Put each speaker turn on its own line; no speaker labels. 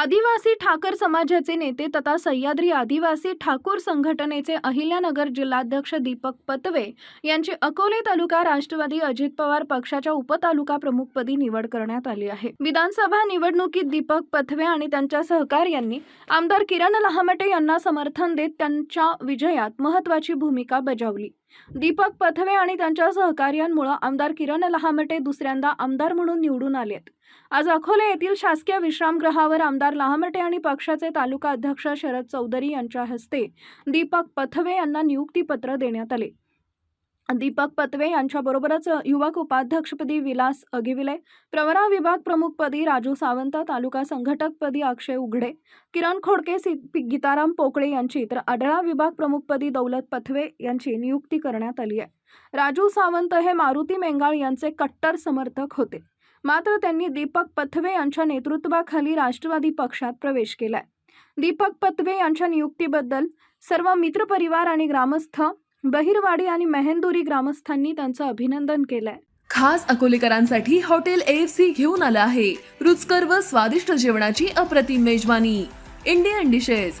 आदिवासी ठाकर समाजाचे नेते तथा सह्याद्री आदिवासी ठाकूर संघटनेचे अहिल्यानगर जिल्हाध्यक्ष दीपक पतवे यांची अकोले तालुका राष्ट्रवादी अजित पवार पक्षाच्या उपतालुका प्रमुखपदी निवड करण्यात आली आहे. विधानसभा निवडणुकीत दीपक पथवे आणि त्यांच्या सहकार्यांनी आमदार किरण लहामटे यांना समर्थन देत त्यांच्या विजयात महत्वाची भूमिका बजावली. दीपक पथवे आणि त्यांच्या सहकार्यांमुळे आमदार किरण लहामटे दुसऱ्यांदा आमदार म्हणून निवडून आलेत. आज अकोले येथील शासकीय विश्रामगृहावर आमदार लहामटे आणि पक्षाचे तालुका अध्यक्ष शरद चौधरी यांच्या हस्ते दीपक पथवे यांना नियुक्तीपत्र देण्यात आले. दीपक पतवे यांच्याबरोबरच युवक उपाध्यक्षपदी विलास अगिविले प्रवरा विभाग प्रमुखपदी राजू सावंत तालुका संघटकपदी अक्षय उघडे किरण खोडके सी गीताराम पोकळे यांची तर आढळा विभाग प्रमुखपदी दौलत पथवे यांची नियुक्ती करण्यात आली आहे. राजू सावंत हे मारुती मेंगाळ यांचे कट्टर समर्थक होते. मात्र त्यांनी दीपक पथवे यांच्या नेतृत्वाखाली राष्ट्रवादी पक्षात प्रवेश केलाय. दीपक पथवे यांच्या नियुक्तीबद्दल सर्व मित्रपरिवार आणि ग्रामस्थ बहिरवाडी आणि मेहेंदुरी ग्रामस्थांनी त्यांचं अभिनंदन केलंय.
खास अकोलेकरांसाठी हॉटेल एफ सी घेऊन आलं आहे. रुचकर व स्वादिष्ट जेवणाची अप्रतिम मेजवानी. Indian dishes